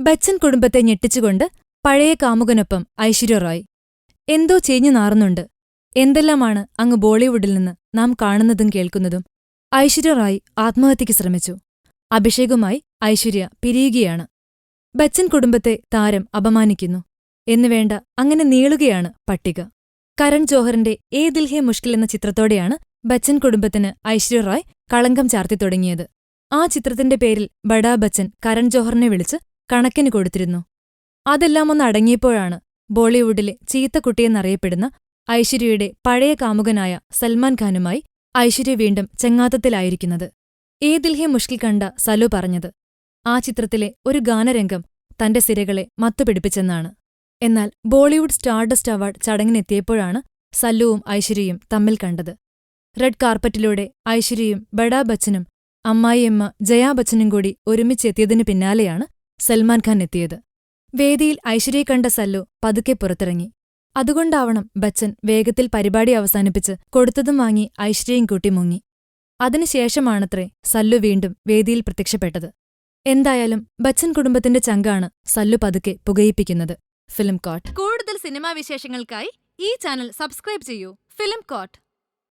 ബച്ചൻ കുടുംബത്തെ ഞെട്ടിച്ചുകൊണ്ട് പഴയ കാമുകനൊപ്പം ഐശ്വര്യ റോയ് എന്തോ ചേഞ്ഞു നാറുന്നുണ്ട്. എന്തെല്ലാമാണ് അങ്ങ് ബോളിവുഡിൽ നിന്ന് നാം കാണുന്നതും കേൾക്കുന്നതും? ഐശ്വര്യ റായ് ആത്മഹത്യയ്ക്ക് ശ്രമിച്ചു. അഭിഷേകുമായി ഐശ്വര്യ പിരിയുകയാണ്. ബച്ചൻ കുടുംബത്തെ താരം അപമാനിക്കുന്നു. എന്നുവേണ്ട അങ്ങനെ നീളുകയാണ് പട്ടിക. കരൺ ജോഹറിന്റെ ഏ ദിൽഹെ മുഷ്കിൽ എന്ന ചിത്രത്തോടെയാണ് ബച്ചൻ കുടുംബത്തിന് ഐശ്വര്യ റായ് കളങ്കം ചാർത്തി തുടങ്ങിയത്. ആ ചിത്രത്തിന്റെ പേരിൽ ബഡാ ബച്ചൻ കരൺ ജോഹറിനെ വിളിച്ച് കണക്കിന് കൊടുത്തിരുന്നു. അതെല്ലാം ഒന്ന് അടങ്ങിയപ്പോഴാണ് ബോളിവുഡിലെ ചീത്തക്കുട്ടിയെന്നറിയപ്പെടുന്ന ഐശ്വര്യയുടെ പഴയ കാമുകനായ സൽമാൻ ഖാനുമായി ഐശ്വര്യ വീണ്ടും ചെങ്ങാത്തത്തിലായിരിക്കുന്നത്. ഏ ദിൽഹി മുഷ്കിൽ കണ്ട സലു പറഞ്ഞത് ആ ചിത്രത്തിലെ ഒരു ഗാനരംഗം തന്റെ സിരകളെ മത്തുപിടിപ്പിച്ചെന്നാണ്. എന്നാൽ ബോളിവുഡ് സ്റ്റാർഡസ്റ്റ് അവാർഡ് ചടങ്ങിനെത്തിയപ്പോഴാണ് സല്ലുവും ഐശ്വര്യയും തമ്മിൽ കണ്ടത്. റെഡ് കാർപ്പറ്റിലൂടെ ഐശ്വര്യയും ബഡാ ബച്ചനും അമ്മായിയമ്മ ജയാ ബച്ചനും കൂടി ഒരുമിച്ചെത്തിയതിനു പിന്നാലെയാണ് സൽമാൻ ഖാൻ എത്തിയത്. വേദിയിൽ ഐശ്വര്യ കണ്ട സല്ലു പതുക്കെ പുറത്തിറങ്ങി. അതുകൊണ്ടാവണം ബച്ചൻ വേഗത്തിൽ പരിപാടി അവസാനിപ്പിച്ച് കൊടുത്തതും വാങ്ങി ഐശ്വര്യയും കൂട്ടി മുങ്ങി. അതിനുശേഷമാണത്രേ സല്ലു വീണ്ടും വേദിയിൽ പ്രത്യക്ഷപ്പെട്ടത്. എന്തായാലും ബച്ചൻ കുടുംബത്തിന്റെ ചങ്കാണ് സല്ലു പതുക്കെ പുകയിപ്പിക്കുന്നത്. Film quote. കൂടുതൽ സിനിമാ വിശേഷങ്ങൾക്കായി ഈ ചാനൽ സബ്സ്ക്രൈബ് ചെയ്യൂ. Film quote.